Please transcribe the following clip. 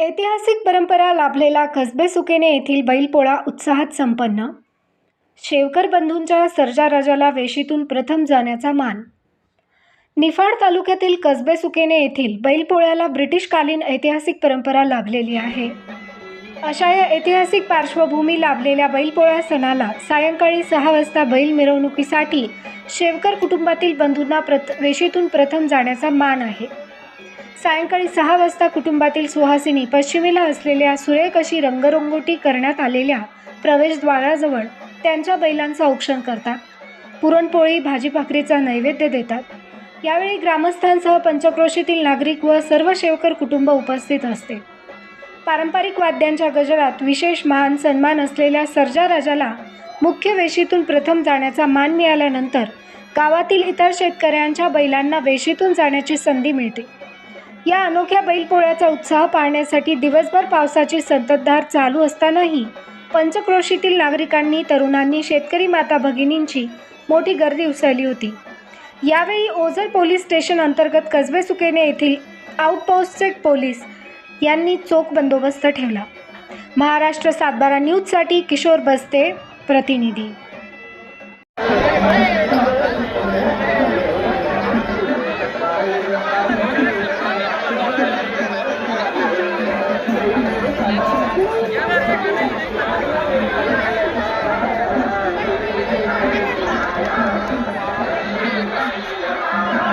ऐतिहासिक परंपरा लाभलेला कसबे सुकेने येथील बैलपोळा उत्साहात संपन्न. शेवकर बंधूंच्या सर्जा राजाला वेशीतून प्रथम जाण्याचा मान. निफाड तालुक्यातील कसबे सुकेने येथील बैलपोळ्याला ब्रिटिशकालीन ऐतिहासिक परंपरा लाभलेली आहे. अशा या ऐतिहासिक पार्श्वभूमी लाभलेल्या बैलपोळा सणाला सायंकाळी सहा वाजता बैल मिरवणुकीसाठी शेवकर कुटुंबातील बंधूंना प्रथ वेशीतून प्रथम जाण्याचा मान आहे. सायंकाळी सहा वाजता कुटुंबातील सुहासिनी पश्चिमेला असलेल्या सुरेख अशी रंगरंगोटी करण्यात आलेल्या प्रवेशद्वाराजवळ त्यांच्या बैलांचं औक्षण करतात. पुरणपोळी भाजी भाकरीचा नैवेद्य देतात. यावेळी ग्रामस्थांसह पंचक्रोशीतील नागरिक व सर्व शेवकर कुटुंब उपस्थित असते. पारंपरिक वाद्यांच्या गजरात विशेष मान सन्मान असलेल्या सर्जा राजाला मुख्य वेशीतून प्रथम जाण्याचा मान मिळाल्यानंतर गावातील इतर शेतकऱ्यांच्या बैलांना वेशीतून जाण्याची संधी मिळते. या अनोख्या बैलपोळ्याचा उत्साह पाहण्यासाठी दिवसभर पावसाची संततधार चालू असतानाही पंचक्रोशीतील नागरिकांनी तरुणांनी शेतकरी माता भगिनींची मोठी गर्दी उसळली होती. यावेळी ओझर पोलीस स्टेशन अंतर्गत कसबे सुकेने येथील आउटपोस्टचे पोलीस यांनी चोख बंदोबस्त ठेवला. महाराष्ट्र सातबारा न्यूजसाठी किशोर बस्ते प्रतिनिधी. Thank you.